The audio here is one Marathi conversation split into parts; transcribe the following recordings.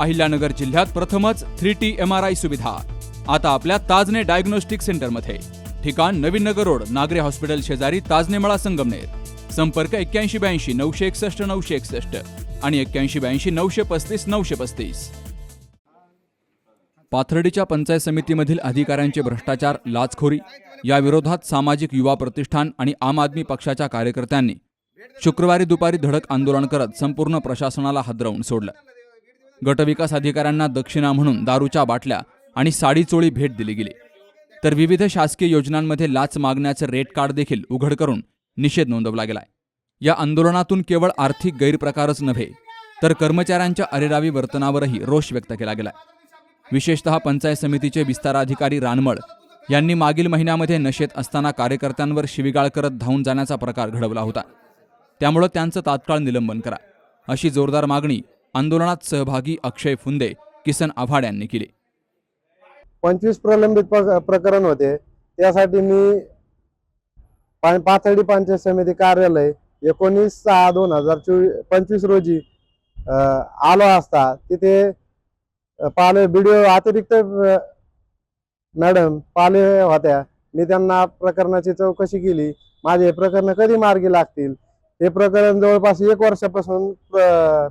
अहिल्यानगर जिल्ह्यात प्रथमच three T M R I सुविधा. आता आपल्या ताजने डायग्नोस्टिक सेंटरमध्ये. ठिकाण नवीन नगर रोड नागरे हॉस्पिटल शेजारी ताजने मळा संगमनेर. संपर्क एक्क्याऐंशी ब्याऐंशी नऊशे एकसष्ट नऊशे एकसष्ट आणि एक्क्याऐंशी ब्याऐंशी नऊशे पस्तीस नऊशे पस्तीस. पाथर्डीच्या पंचायत समितीमधील अधिकाऱ्यांचे भ्रष्टाचार लाचखोरी. या विरोधात सामाजिक युवा प्रतिष्ठान आणि आम आदमी पक्षाच्या कार्यकर्त्यांनी शुक्रवारी दुपारी धडक आंदोलन करत संपूर्ण प्रशासनाला हादरवून सोडलं. गटविकास अधिकाऱ्यांना दक्षिणा म्हणून दारूच्या बाटल्या आणि साडीचोळी भेट दिली गेली. तर विविध शासकीय योजनांमध्ये लाच मागण्याचं रेट कार्ड देखील उघड करून निषेध नोंदवला गेलाय. या आंदोलनातून केवळ आर्थिक गैरप्रकारच नव्हे तर कर्मचाऱ्यांच्या अरेरावी वर्तनावरही रोष व्यक्त केला गेलाय. विशेषतः पंचायत समितीचे विस्ताराधिकारी रानमळ यांनी मागील महिन्यामध्ये नशेत असताना कार्यकर्त्यांवर शिविगाळ करत धावून जाण्याचा प्रकार घडवला होता. त्यामुळं त्यांचं तात्काळ निलंबन करा. अशी जोरदार मागणी आंदोलनात सहभागी अक्षय फुंदे किसन आव्हाड यांनी केले. पंचवीस प्रलंबित प्रकरण होते. त्यासाठी मी पाथर्डी पंचायत समिती कार्यालय एकोणीस सहा दोन हजार चोवीस पंचवीस रोजी आलो असता तिथे पाले बीडीओ अतिरिक्त मॅडम पाले होत्या. मी त्यांना प्रकरणाची चौकशी केली. माझे प्रकरण कधी मार्गी लागतील? हे प्रकरण जवळपास एक वर्षापासून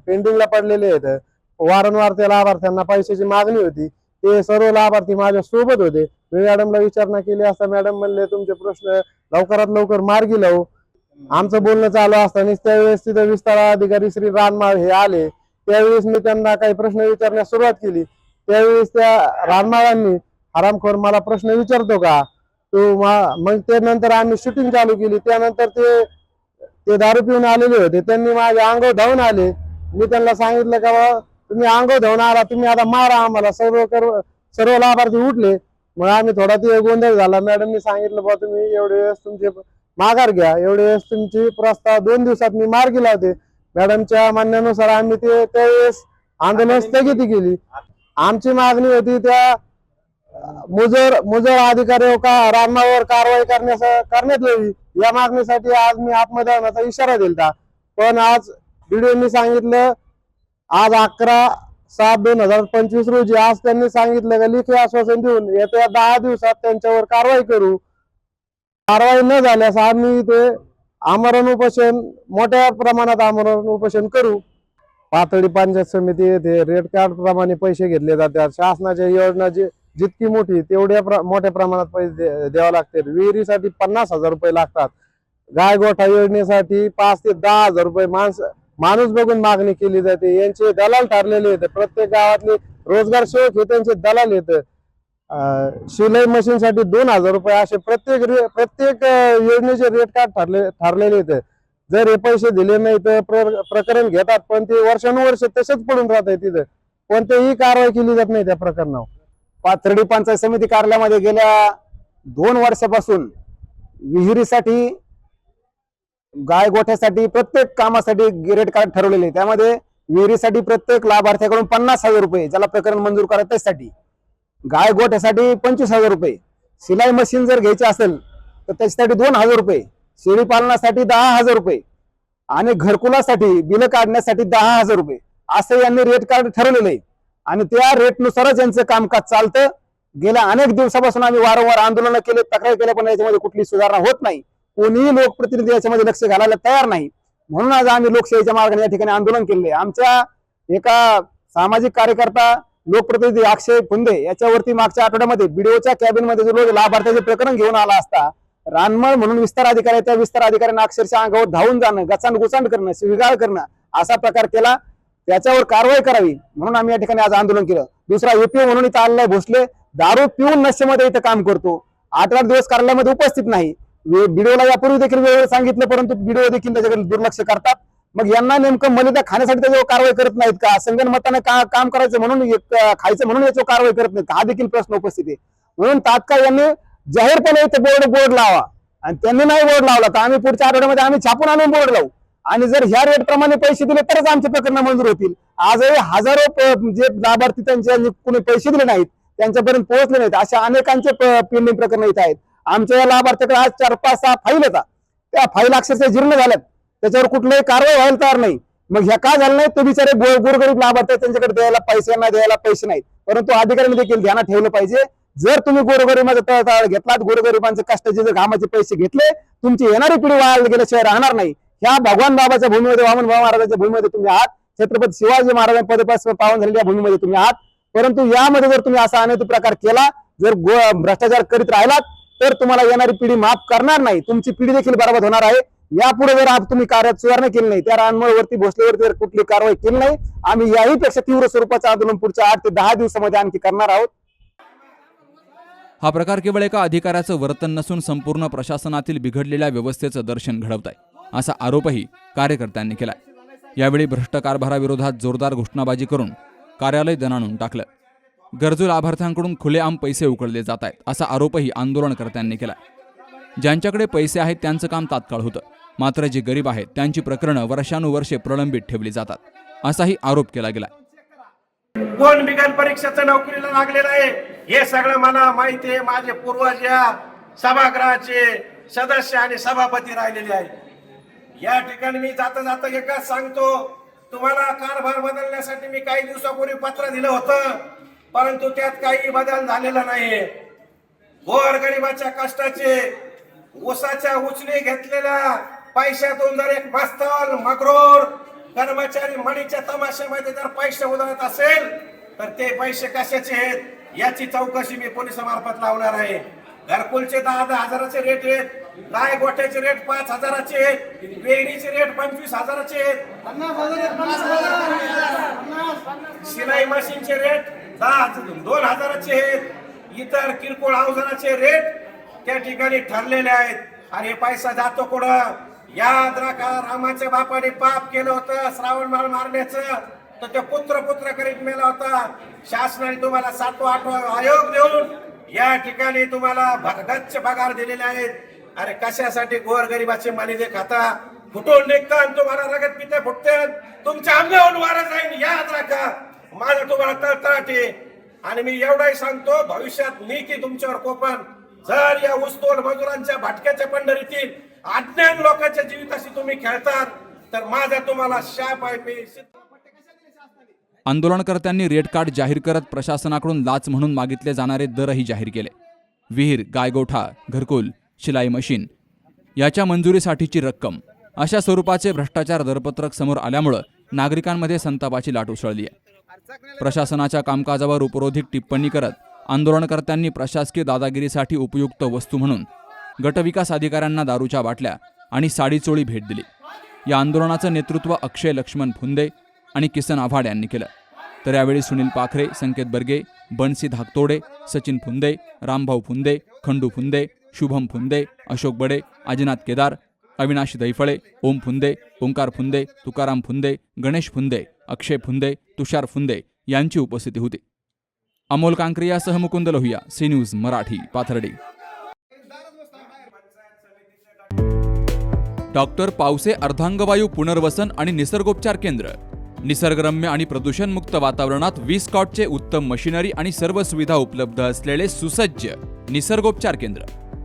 पेंडिंगला पडलेले आहेत. वारंवार त्या लाभार्थ्यांना पैशाची मागणी होती. ते सर्व लाभार्थी माझ्या सोबत होते. मी मॅडमला विचारणा केली असता मॅडम म्हणले तुमचे प्रश्न लवकरात लवकर मार्गी लावू. आमचं बोलणं चालू असताना त्यावेळेस तिथे विस्तार अधिकारी श्री रानमाळ हे आले. त्यावेळेस मी त्यांना काही प्रश्न विचारण्यास सुरुवात केली. त्यावेळेस त्या रानमाळांनी हरामखोर मला प्रश्न विचारतो का? तो मग ते नंतर आम्ही शूटिंग चालू केली. त्यानंतर ते ते दारू पिऊन आलेले होते. त्यांनी माझ्या अंगावर धावून आले. मी त्यांना सांगितलं का बाबा तुम्ही अंगावर धावून आला तुम्ही आता मारा आम्हाला. सर्व सर्व लाभार्थी उठले. मग आम्ही थोडा ते गोंधळ झाला. मॅडमनी सांगितलं बा तुम्ही एवढे वेळेस तुमचे माघार घ्या. एवढे वेळेस तुमची प्रस्ताव दोन दिवसात मी मार्गी लावते. मॅडमच्या म्हणण्यानुसार आम्ही ते त्यावेळेस आंदोलन स्थगिती केली. आमची मागणी होती त्या मुजर मुजर अधिकारी का रामावर कारवाई करण्यास करण्यात यावी. या मागणीसाठी आज मी आत्मदहनाचा इशारा दिलता. पण आज व्हिडिओनी सांगितलं आज अकरा सात दोन हजार पंचवीस रोजी आज त्यांनी सांगितलं का लिखी आश्वासन देऊन येत्या दहा दिवसात त्यांच्यावर कारवाई करू. कारवाई न झाल्यास आम्ही ते आमरण उपोषण मोठ्या प्रमाणात आमरण उपोषण करू. पातळी पंचायत समिती येथे रेड कार्ड प्रमाणे पैसे घेतले जातात. शासनाच्या योजना जे जितकी मोठी तेवढ्या मोठ्या प्रमाणात पैसे द्यावं द्यावे विहिरीसाठी पन्नास हजार रुपये लागतात. गाय गोठा योजनेसाठी पाच ते दहा हजार रुपये माणस माणूस बघून मागणी केली जाते. यांचे दलाल ठरलेले आहेत. प्रत्येक गावातले रोजगार सेवक हे त्यांचे दलाल येत शिलाई मशीन साठी दोन हजार रुपये असे प्रत्येक रे- प्रत्येक योजनेचे रेट कार्ड ठरले ठरलेले येत जर हे पैसे दिले नाही तर प्र- प्रकरण घेतात. पण ते वर्षानुवर्ष तसेच पडून राहत आहे तिथं. कोणतीही कारवाई केली जात नाही त्या प्रकरणावर. पाथर्डी पंचायत समिती कार्यालयामध्ये गेल्या दोन वर्षापासून विहिरीसाठी गाय गोठ्यासाठी प्रत्येक कामासाठी रेट कार्ड ठरवलेले त्यामध्ये विहिरीसाठी प्रत्येक लाभार्थ्याकडून पन्नास हजार रुपये ज्याला प्रकरण मंजूर करा त्यासाठी. गाय गोठ्यासाठी पंचवीस हजार रुपये. सिलाई मशीन जर घ्यायची असेल तर त्याच्यासाठी दोन हजार रुपये. शेळी पालनासाठी दहा हजार रुपये. आणि घरकुलासाठी बिलं काढण्यासाठी दहा हजार रुपये. असं यांनी रेट कार्ड ठरवलेलं आहे. आणि त्या रेटनुसारच यांचं कामकाज चालतं. गेल्या अनेक दिवसापासून आम्ही वारंवार आंदोलन केले तक्रार केल्या पण याच्यामध्ये कुठली सुधारणा होत नाही. कोणीही लोकप्रतिनिधी याच्यामध्ये लक्ष घालायला तयार नाही. म्हणून आज आम्ही लोकशाहीच्या मार्गाने या ठिकाणी आंदोलन केले आमच्या एका सामाजिक कार्यकर्ता लोकप्रतिनिधी अक्षय फुंदे याच्यावरती मागच्या आठवड्यामध्ये बीडीओच्या कॅबिनमध्ये जो लोक लाभार्थ्याचे प्रकरण घेऊन आला असता रानमळ म्हणून विस्तार अधिकारी त्या विस्तार अधिकाऱ्यांना अक्षरशः अंगावर धावून जाणं गचांड गुचांड करणं शिविगाळ करणं असा प्रकार केला. त्याच्यावर कारवाई करावी म्हणून आम्ही या ठिकाणी आज आंदोलन केलं. दुसरा एपीओ म्हणून इथं आलेला भोसले. दारू पिऊन नशेमध्ये इथं काम करतो. आठ आठ दिवस कार्यालयामध्ये उपस्थित नाही. बीडीओला यापूर्वी देखील वेळेवर सांगितलं परंतु बीडीओ देखील त्याच्याकडे दुर्लक्ष करतात. मग यांना नेमकं मलिदा खाण्यासाठी त्याच्यावर कारवाई करत नाहीत का? संगणमताने का काम करायचं म्हणून एक- खायचं म्हणून याच्यावर कारवाई करत नाहीत. हा देखील प्रश्न उपस्थित आहे. म्हणून तात्काळ यांनी जाहीरपणे इथे बोर्ड बोर्ड लावा. आणि त्यांनी नाही बोर्ड लावला तर आम्ही पुढच्या आठवड्यामध्ये आम्ही छापून आणून बोर्ड लावू. आणि जर ह्या रेट प्रमाणे पैसे दिले तरच आमचे प्रकरण मंजूर होतील. आजही हजारो जे लाभार्थी त्यांचे कोणी पैसे दिले नाहीत त्यांच्यापर्यंत पोहोचले नाहीत अशा अनेकांचे पेंडिंग प्रकरण इथे आहेत. आमच्या या लाभार्थ्याकडे आज चार पाच सहा फाईल होता. त्या फाईल अक्षरशः जीर्ण झाल्यात. त्याच्यावर कुठलीही कारवाई व्हायला तयार नाही. मग ह्या का झालं नाही? ते बिचारे गोरगरीब लाभार्थी त्यांच्याकडे द्यायला पैसे नाही द्यायला पैसे नाहीत. परंतु अधिकाऱ्यांनी देखील ध्यानात ठेवलं पाहिजे. जर तुम्ही गोरगरिबाचा तळतळ घेतलात गोरगरिबांचे कष्टाचे जर घामाचे पैसे घेतले तुमची येणारी पिढी वाया गेल्याशिवाय राहणार नाही. ह्या भगवान बाबाच्या भूमीमध्ये वामन बाबा महाराजांच्या भूमीमध्ये तुम्ही आहात. छत्रपती शिवाजी महाराजांच्या पदपास पावन झालेल्या भूमीमध्ये तुम्ही आहात. परंतु यामध्ये जर तुम्ही असा अनैतिक प्रकार केला जर भ्रष्टाचार करीत राहिलात तर तुम्हाला येणारी पिढी माफ करणार नाही. तुमची पिढी देखील बरोबर होणार आहे. यापुढे जर तुम्ही कार्यात सुधारणा केली नाही त्या रानमळवरती भोसलेवरती जर कुठली कारवाई केली नाही आम्ही याही पेक्षा तीव्र स्वरूपाचं आंदोलन पुढच्या आठ ते दहा दिवसामध्ये आणखी करणार आहोत. हा प्रकार केवळ एका अधिकाऱ्याचं वर्तन नसून संपूर्ण प्रशासनातील बिघडलेल्या व्यवस्थेचं दर्शन घडवत आहे. असा आरोपही कार्यकर्त्यांनी केला यावेळी भ्रष्ट कारभाराविरोधात जोरदार घोषणाबाजी करून कार्यालय दणाणून टाकलं. गरजू लाभार्थ्यांकडून खुलेआम पैसे उकळले जात आहेत असा आरोपही आंदोलनकर्त्यांनी केला ज्यांच्याकडे पैसे आहेत त्यांचं काम तात्काळ होतं. मात्र जे गरीब आहेत त्यांची प्रकरणं वर्षानुवर्षे प्रलंबित ठेवली जातात असाही आरोप केला गेला कोण बिगन परीक्षेचं नोकरीला लागलेलं आहे. हे सगळं मला माहिती आहे. माझे पूर्वज या सभागृहाचे सदस्य आणि सभापती राहिलेले आहेत. या ठिकाणी मी जाता जाता एकच सांगतो तुम्हाला कारभार बदलण्यासाठी मी काही दिवसापूर्वी पत्र दिलं होतं परंतु त्यात काही बदल झालेला नाही गोरगरिबाच्या कष्टाचे ऊसाच्या उचली घेतलेल्या पैशातून जर एक मस्तल मगरोर कर्मचारी मणीच्या तमाशामध्ये जर पैसे उधळत असेल तर ते पैसे कशाचे आहेत याची चौकशी मी पोलिसामार्फत लावणार आहे. घरकुलचे दहा दहा हजाराचे रेट आहेत गाय गोठ्याचे रेट पाच हजाराचे आहेत? रेट पंचवीस हजाराचे आहेत? शिलाई मशीनचे रेट दहा दोन हजाराचे आहेत. इतर किरकोळ अवजाराचे रेट त्या ठिकाणी ठरलेले आहेत. आणि पैसा जातो कुठं? याद राखा रामाच्या बापाने पाप केलं होतं श्रावण माळ मारण्याचं. तर ते पुत्र पुत्र करीत मेला होता. शासनाने तुम्हाला सातवा आठवा आयोग देऊन या ठिकाणी तुम्हाला भरगच्च पगार दिलेले आहेत. अरे कशासाठी गोरगरीबाचे मालिके खाता? फुटून निघतात तुम्हाला रगत पिते फुटते. तुमच्या अंगावरून वारा जाईल याद राखा. माझं तुम्हाला तळतळाटे. आणि मी एवढाही सांगतो भविष्यात नीती तुमच्यावर कोपण जर या ऊसतोड मजुरांच्या भटक्याच्या पंढरीतील अज्ञान लोकांच्या जीविताशी तुम्ही खेळतात तर माझा तुम्हाला शाप आहे आंदोलनकर्त्यांनी रेड कार्ड जाहीर करत प्रशासनाकडून लाच म्हणून मागितले जाणारे दरही जाहीर केले. विहीर गायगोठा घरकुल शिलाई मशीन. याच्या मंजुरीसाठीची रक्कम. अशा स्वरूपाचे भ्रष्टाचार दरपत्रक समोर आल्यामुळं नागरिकांमध्ये संतापाची लाट उसळली आहे. प्रशासनाच्या कामकाजावर उपरोधिक टिप्पणी करत आंदोलनकर्त्यांनी प्रशासकीय दादागिरीसाठी उपयुक्त वस्तू म्हणून गटविकास अधिकाऱ्यांना दारूच्या बाटल्या आणि साडीचोळी भेट दिली. या आंदोलनाचं नेतृत्व अक्षय लक्ष्मण फुंदे आणि किसन आव्हाड यांनी केलं. तर यावेळी सुनील पाखरे संकेत बर्गे बनसी धाकतोडे सचिन फुंदे रामभाऊ फुंदे खंडू फुंदे शुभम फुंदे अशोक बडे आजीनाथ केदार अविनाश दैफळे ओम फुंदे ओंकार फुंदे तुकाराम फुंदे गणेश फुंदे अक्षय फुंदे तुषार फुंदे यांची उपस्थिती होती Amol कांक्रियासह Mukund Lohiya C news Marathi Pathardi doctor Pawase अर्धांगवायू पुनर्वसन आणि निसर्गोपचार केंद्र निसर्गरम्य आणि प्रदूषणमुक्त वातावरणात वीस कॉटचे उत्तम मशिनरी आणि सर्व सुविधा उपलब्ध असलेले सुसज्ज निसर्गोपचार केंद्र